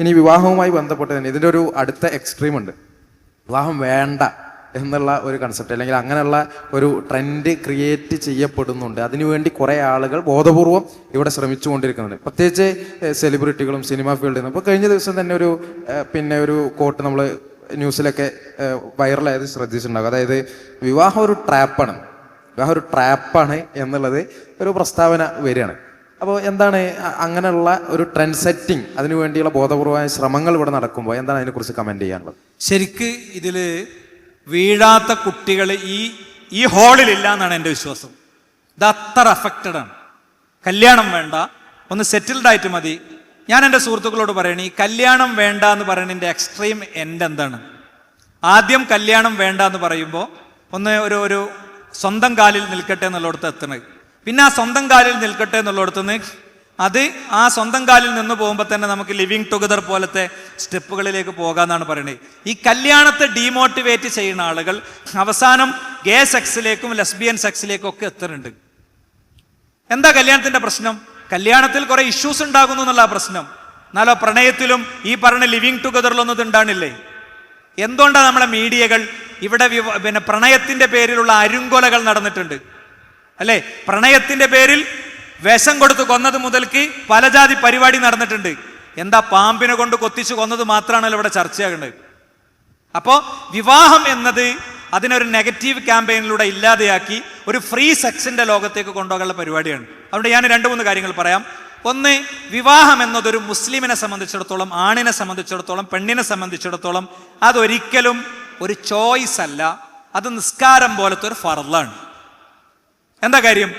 ഇനി വിവാഹവുമായി ബന്ധപ്പെട്ട് തന്നെ ഇതിന്റെ ഒരു അടുത്ത എക്സ്ട്രീം ഉണ്ട്. വിവാഹം വേണ്ട എന്നുള്ള ഒരു കൺസെപ്റ്റ് അല്ലെങ്കിൽ അങ്ങനെയുള്ള ഒരു ട്രെൻഡ് ക്രിയേറ്റ് ചെയ്യപ്പെടുന്നുണ്ട്. അതിനുവേണ്ടി കുറേ ആളുകൾ ബോധപൂർവം ഇവിടെ ശ്രമിച്ചുകൊണ്ടിരിക്കുന്നുണ്ട് പ്രത്യേകിച്ച് സെലിബ്രിറ്റികളും സിനിമ ഫീൽഡിൽ നിന്ന് ഇപ്പോൾ കഴിഞ്ഞ ദിവസം തന്നെ ഒരു പിന്നെ ഒരു കോട്ട് നമ്മൾ ന്യൂസിലൊക്കെ വൈറലായത് ശ്രദ്ധിച്ചിട്ടുണ്ടാകും. അതായത് വിവാഹം ഒരു ട്രാപ്പാണ് വിവാഹം ഒരു ട്രാപ്പാണ് എന്നുള്ളത് ഒരു പ്രസ്താവന വരികയാണ്. അപ്പോൾ എന്താണ് അങ്ങനെയുള്ള ഒരു ട്രെൻഡ് സെറ്റിംഗ് അതിനു വേണ്ടിയുള്ള ബോധപൂർവമായ ശ്രമങ്ങൾ ഇവിടെ നടക്കുമ്പോൾ എന്താണ് അതിനെക്കുറിച്ച് കമന്റ് ചെയ്യാനുള്ളത്? ശരിക്ക് ഇതിൽ വീഴാത്ത കുട്ടികൾ ഈ ഈ ഹോളിലില്ല എന്നാണ് എന്റെ വിശ്വാസം. ഇത് അത്ര അഫക്റ്റഡ് ആണ്. കല്യാണം വേണ്ട ഒന്ന് സെറ്റിൽഡ് ആയിട്ട് മതി. ഞാൻ എന്റെ സുഹൃത്തുക്കളോട് പറയണേ ഈ കല്യാണം വേണ്ട എന്ന് പറയുന്നതിന്റെ എക്സ്ട്രീം എൻഡ് എന്താണ്? ആദ്യം കല്യാണം വേണ്ട എന്ന് പറയുമ്പോൾ ഒന്ന് ഒരു ഒരു സ്വന്തം കാലിൽ നിൽക്കട്ടെ എന്നുള്ളിടത്ത് എത്തണത് പിന്നെ ആ സ്വന്തം കാലിൽ നിൽക്കട്ടെ എന്നുള്ളിടത്ത് നിന്ന് അത് ആ സ്വന്തം കാലിൽ നിന്ന് പോകുമ്പോൾ തന്നെ നമുക്ക് ലിവിങ് ടുഗദർ പോലത്തെ സ്റ്റെപ്പുകളിലേക്ക് പോകാമെന്നാണ് പറയുന്നത് ഈ കല്യാണത്തെ ഡീമോട്ടിവേറ്റ് ചെയ്യുന്ന ആളുകൾ അവസാനം ഗേ സെക്സിലേക്കും ലെസ്ബിയൻ സെക്സിലേക്കും ഒക്കെ എത്തുന്നുണ്ട് എന്താ കല്യാണത്തിന്റെ പ്രശ്നം? കല്യാണത്തിൽ കുറേ ഇഷ്യൂസ് ഉണ്ടാകുന്നു എന്നുള്ള പ്രശ്നം. എന്നാലോ പ്രണയത്തിലും ഈ പറഞ്ഞ ലിവിങ് ടുഗദറിലൊന്നും ഇത് ഉണ്ടാണില്ലേ എന്തുകൊണ്ടാണ് നമ്മുടെ മീഡിയകൾ ഇവിടെ പിന്നെ പ്രണയത്തിന്റെ പേരിലുള്ള അരുങ്കൊലകൾ നടന്നിട്ടുണ്ട്? അല്ലേ? പ്രണയത്തിന്റെ പേരിൽ വിഷം കൊടുത്ത് കൊന്നത് മുതൽക്ക് പലജാതി പരിപാടി നടന്നിട്ടുണ്ട്. എന്താ പാമ്പിനെ കൊണ്ട് കൊത്തിച്ചു കൊന്നത് മാത്രമാണല്ലോ ഇവിടെ ചർച്ചയാകുന്നത് അപ്പോൾ വിവാഹം എന്നത് അതിനൊരു നെഗറ്റീവ് ക്യാമ്പയിനിലൂടെ ഇല്ലാതെയാക്കി ഒരു ഫ്രീ സെക്സിന്റെ ലോകത്തേക്ക് കൊണ്ടുപോകാനുള്ള പരിപാടിയാണ്. അതുകൊണ്ട് ഞാൻ രണ്ട് മൂന്ന് കാര്യങ്ങൾ പറയാം. ഒന്ന് വിവാഹം എന്നതൊരു മുസ്ലിമിനെ സംബന്ധിച്ചിടത്തോളം ആണിനെ സംബന്ധിച്ചിടത്തോളം പെണ്ണിനെ സംബന്ധിച്ചിടത്തോളം അതൊരിക്കലും ഒരു ചോയ്സ് അല്ല. അത് നിസ്കാരം പോലത്തെ ഒരു ഫറലാണ് എന്താ കാര്യം?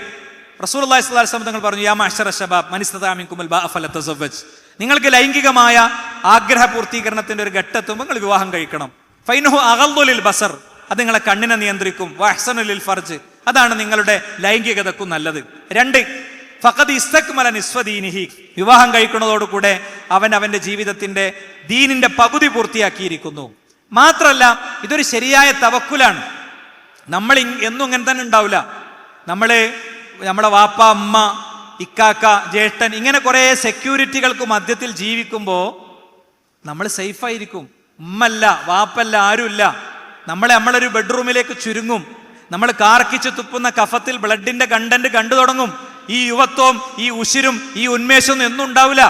റസൂൽ സ്വലം തങ്ങൾ പറഞ്ഞു യാ മാഷറ ഷബാബ് മനിസ്താമിക്കുമൽ തസവ്വജ്. നിങ്ങൾക്ക് ലൈംഗികമായ ആഗ്രഹ പൂർത്തീകരണത്തിന്റെ ഒരു ഘട്ടെത്തുമ്പോൾ നിങ്ങൾ വിവാഹം കഴിക്കണം. ഫൈനുഹു അകൽദുലിൽ ബസർ അത് നിങ്ങളെ കണ്ണിനെ നിയന്ത്രിക്കും. വഹ്സനുലിൽ ഫർജ് അതാണ് നിങ്ങളുടെ ലൈംഗികതക്കും നല്ലത്. രണ്ട് ഫഖദ് ഇസ്തക്മല നിസ്വദീനിഹി വിവാഹം കഴിക്കുന്നതോടുകൂടെ അവൻ അവന്റെ ജീവിതത്തിന്റെ ദീനിന്റെ പകുതി പൂർത്തിയാക്കിയിരിക്കുന്നു. മാത്രമല്ല ഇതൊരു ശരിയായ തവക്കുലാണ്. നമ്മൾ എന്നും ഇങ്ങനെ തന്നെ ഉണ്ടാവില്ല. നമ്മൾ നമ്മുടെ വാപ്പ അമ്മ ഇക്കാക്ക ജ്യേഷ്ഠൻ ഇങ്ങനെ കുറേ സെക്യൂരിറ്റികൾക്ക് മധ്യത്തിൽ ജീവിക്കുമ്പോൾ നമ്മൾ സേഫായിരിക്കും ഉമ്മല്ല വാപ്പല്ല ആരുമില്ല. നമ്മളെ നമ്മളൊരു ബെഡ്റൂമിലേക്ക് ചുരുങ്ങും. നമ്മൾ കാർക്കിച്ച് തുപ്പുന്ന കഫത്തിൽ ബ്ലഡിന്റെ കണ്ടന്റ് കണ്ടു തുടങ്ങും. ഈ യുവത്വം ഈ ഉശിരും ഈ ഉന്മേഷവും ഒന്നും ഉണ്ടാവില്ല.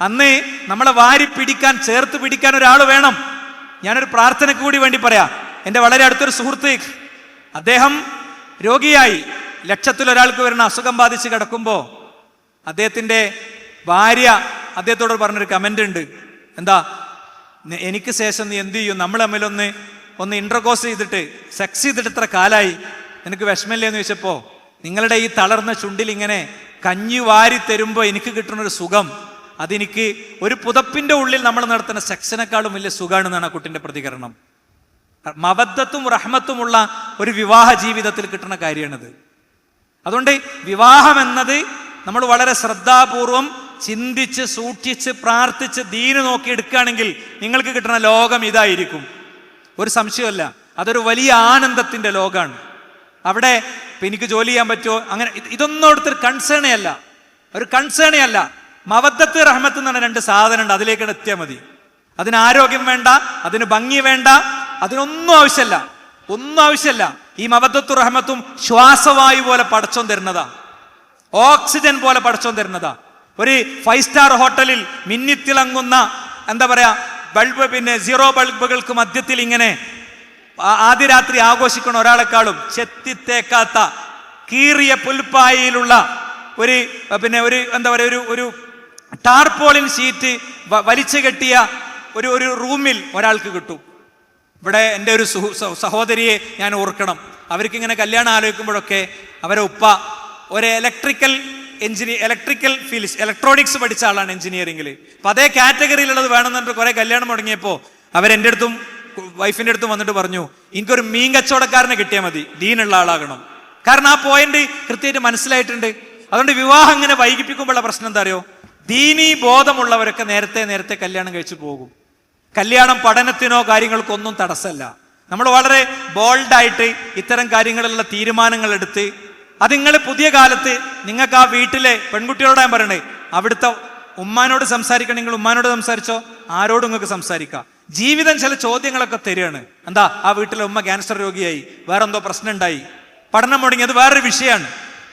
അന്ന് നമ്മളെ വാരി പിടിക്കാൻ ചേർത്ത് പിടിക്കാൻ ഒരാൾ വേണം. ഞാനൊരു പ്രാർത്ഥനയ്ക്ക് കൂടി വേണ്ടി പറയാം. എന്റെ വളരെ അടുത്തൊരു സുഹൃത്ത് അദ്ദേഹം രോഗിയായി ലക്ഷത്തിലൊരാൾക്ക് വരുന്ന അസുഖം ബാധിച്ച് കിടക്കുമ്പോൾ അദ്ദേഹത്തിന്റെ ഭാര്യ അദ്ദേഹത്തോട് പറഞ്ഞൊരു കമന്റ് ഉണ്ട്. എന്താ? എനിക്ക് ശേഷം നീ എന്ത് ചെയ്യും? നമ്മൾ തമ്മിലൊന്ന് ഒന്ന് ഇന്റർകോസ് ചെയ്തിട്ട് സെക്സ് ചെയ്തിട്ട് ഇത്ര കാലായി. നിനക്ക് വിഷമില്ലേ എന്ന് ചോദിച്ചപ്പോൾ നിങ്ങളുടെ ഈ തളർന്ന ചുണ്ടിൽ ഇങ്ങനെ കഞ്ഞി വാരി തരുമ്പോൾ എനിക്ക് കിട്ടുന്ന ഒരു സുഖം. അതെനിക്ക് ഒരു പുതപ്പിന്റെ ഉള്ളിൽ നമ്മൾ നടത്തുന്ന സെക്സിനെക്കാളും വലിയ സുഖമാണെന്നാണ് ആ കുട്ടിന്റെ പ്രതികരണം. മബദ്ധത്തും റഹ്മത്തുമുള്ള ഒരു വിവാഹ ജീവിതത്തിൽ കിട്ടുന്ന കാര്യമാണിത്. അതുകൊണ്ട് വിവാഹം എന്നത് നമ്മൾ വളരെ ശ്രദ്ധാപൂർവം ചിന്തിച്ച് സൂക്ഷിച്ച് പ്രാർത്ഥിച്ച് ദീന് നോക്കി എടുക്കുകയാണെങ്കിൽ നിങ്ങൾക്ക് കിട്ടുന്ന ലോകം ഇതായിരിക്കും. ഒരു സംശയമല്ല. അതൊരു വലിയ ആനന്ദത്തിന്റെ ലോകമാണ്. അവിടെ എനിക്ക് ജോലി ചെയ്യാൻ പറ്റുമോ? അങ്ങനെ ഇത് ഇതൊന്നും അവിടുത്തെ കൺസേണേ അല്ല. ഒരു കൺസേണേ അല്ല. മവദ്ദത്ത് റഹ്മത്ത് എന്ന് പറഞ്ഞ രണ്ട് സാധനം ഉണ്ട് അതിലേക്ക് എത്തിയാൽ മതി. അതിന് ആരോഗ്യം വേണ്ട അതിന് ഭംഗി വേണ്ട അതിനൊന്നും ആവശ്യമല്ല. ഒന്നും ആവശ്യമല്ല. ഈ മബദ്ധത്തു റഹ്മത്തും ശ്വാസവായു പോലെ പടച്ചോൻ തരുന്നതാ. ഓക്സിജൻ പോലെ പടച്ചോൻ തരുന്നതാ. ഒരു ഫൈവ് സ്റ്റാർ ഹോട്ടലിൽ മിന്നിത്തിളങ്ങുന്ന എന്താ പറയാ ബൾബ് പിന്നെ സീറോ ബൾബുകൾക്ക് മധ്യത്തിൽ ഇങ്ങനെ ആദ്യ രാത്രി ആഘോഷിക്കുന്ന ഒരാളെക്കാളും ചെത്തിത്തേക്കാത്ത കീറിയ പുൽപ്പായയിലുള്ള ഒരു പിന്നെ ഒരു എന്താ പറയുക ഒരു ഒരു ടാർപോളിൻ ഷീറ്റ് വലിച്ചു കെട്ടിയ ഒരു ഒരു റൂമിൽ ഒരാൾക്ക് കിട്ടും. ഇവിടെ എന്റെ ഒരു സുഹു- സഹോദരിയെ ഞാൻ ഓർക്കണം. അവർക്കിങ്ങനെ കല്യാണം ആലോചിക്കുമ്പോഴൊക്കെ അവരെ ഉപ്പ ഒരു electrical engineer electrical fields electronics പഠിച്ച ആളാണ് എഞ്ചിനീയറിംഗിൽ അപ്പം അതേ കാറ്റഗറിയിലുള്ളത് വേണമെന്നിട്ട് കുറേ കല്യാണം തുടങ്ങിയപ്പോൾ അവരെന്റെ അടുത്തും വൈഫിന്റെ അടുത്തും വന്നിട്ട് പറഞ്ഞു എനിക്കൊരു മീൻ കച്ചവടക്കാരനെ കിട്ടിയാൽ മതി ഡീനുള്ള ആളാകണം. കാരണം ആ പോയിന്റ് കൃത്യമായിട്ട് മനസ്സിലായിട്ടുണ്ട്. അതുകൊണ്ട് വിവാഹം ഇങ്ങനെ വൈകിപ്പിക്കുമ്പോഴുള്ള പ്രശ്നം എന്താ അറിയോ? ദീനീ ബോധമുള്ളവരൊക്കെ നേരത്തെ നേരത്തെ കല്യാണം കഴിച്ചു പോകും. കല്യാണം പഠനത്തിനോ കാര്യങ്ങൾക്കൊന്നും തടസ്സമല്ല. നമ്മൾ വളരെ ബോൾഡായിട്ട് ഇത്തരം കാര്യങ്ങളിലുള്ള തീരുമാനങ്ങൾ എടുത്ത് അത് നിങ്ങൾ പുതിയ കാലത്ത് നിങ്ങൾക്ക് ആ വീട്ടിലെ പെൺകുട്ടികളോട് ഞാൻ പറയണേ അവിടുത്തെ ഉമ്മാനോട് സംസാരിക്കണം. നിങ്ങൾ ഉമ്മാനോട് സംസാരിച്ചോ? ആരോടും നിങ്ങൾക്ക് സംസാരിക്കാം. ജീവിതം ചില ചോദ്യങ്ങളൊക്കെ തരികയാണ്. എന്താ? ആ വീട്ടിലെ ഉമ്മ ക്യാൻസർ രോഗിയായി. വേറെന്തോ പ്രശ്നം ഉണ്ടായി പഠനം മുടങ്ങി. അത് വേറൊരു വിഷയമാണ്.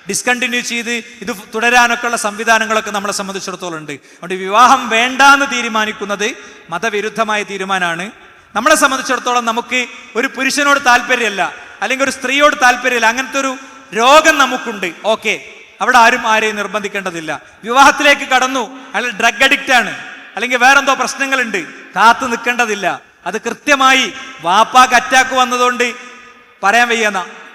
ഡിസ്കണ്ടിന്യൂ ചെയ്ത് ഇത് തുടരാനൊക്കെ ഉള്ള സംവിധാനങ്ങളൊക്കെ നമ്മളെ സംബന്ധിച്ചിടത്തോളം ഉണ്ട്. അതുകൊണ്ട് വിവാഹം വേണ്ടാന്ന് തീരുമാനിക്കുന്നത് മതവിരുദ്ധമായ തീരുമാനമാണ്. നമ്മളെ സംബന്ധിച്ചിടത്തോളം നമുക്ക് ഒരു പുരുഷനോട് താല്പര്യമല്ല അല്ലെങ്കിൽ ഒരു സ്ത്രീയോട് താല്പര്യമില്ല അങ്ങനത്തെ ഒരു രോഗം നമുക്കുണ്ട്. ഓക്കെ. അവിടെ ആരും ആരെയും നിർബന്ധിക്കേണ്ടതില്ല. വിവാഹത്തിലേക്ക് കടന്നു അയാൾ ഡ്രഗ് അഡിക്റ്റ് ആണ് അല്ലെങ്കിൽ വേറെന്തോ പ്രശ്നങ്ങളുണ്ട് കാത്തു നിൽക്കേണ്ടതില്ല. അത് കൃത്യമായി വാപ്പാക്ക് അറ്റാക്ക് വന്നതുകൊണ്ട് പറയാൻ വയ്യ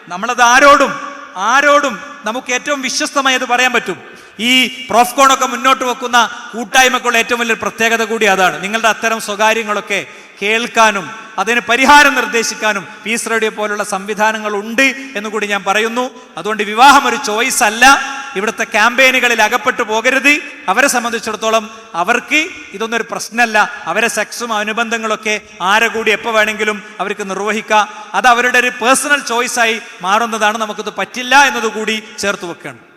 നമ്മളത് ആരോടും ആരോടും നമുക്ക് ഏറ്റവും വിശ്വസ്തമായി അത് പറയാൻ പറ്റും. ഈ പ്രോഫ്കോണൊക്കെ മുന്നോട്ട് വെക്കുന്ന കൂട്ടായ്മക്കുള്ള ഏറ്റവും വലിയൊരു പ്രത്യേകത കൂടി അതാണ്. നിങ്ങളുടെ അത്തരം സ്വകാര്യങ്ങളൊക്കെ കേൾക്കാനും അതിന് പരിഹാരം നിർദ്ദേശിക്കാനും പീസ് റേഡിയോ പോലുള്ള സംവിധാനങ്ങൾ ഉണ്ട് എന്ന് കൂടി ഞാൻ പറയുന്നു. അതുകൊണ്ട് വിവാഹം ഒരു ചോയ്സ് അല്ല. ഇവിടുത്തെ ക്യാമ്പയിനുകളിൽ അകപ്പെട്ടു പോകരുത്. അവരെ സംബന്ധിച്ചിടത്തോളം അവർക്ക് ഇതൊന്നൊരു പ്രശ്നമല്ല. അവരെ സെക്സും അനുബന്ധങ്ങളൊക്കെ ആരെ കൂടി എപ്പോൾ വേണമെങ്കിലും അവർക്ക് നിർവഹിക്കാം. അത് അവരുടെ ഒരു പേഴ്സണൽ ചോയ്സായി മാറുന്നതാണ് നമുക്കിത് പറ്റില്ല എന്നതുകൂടി ചേർത്ത് വെക്കണം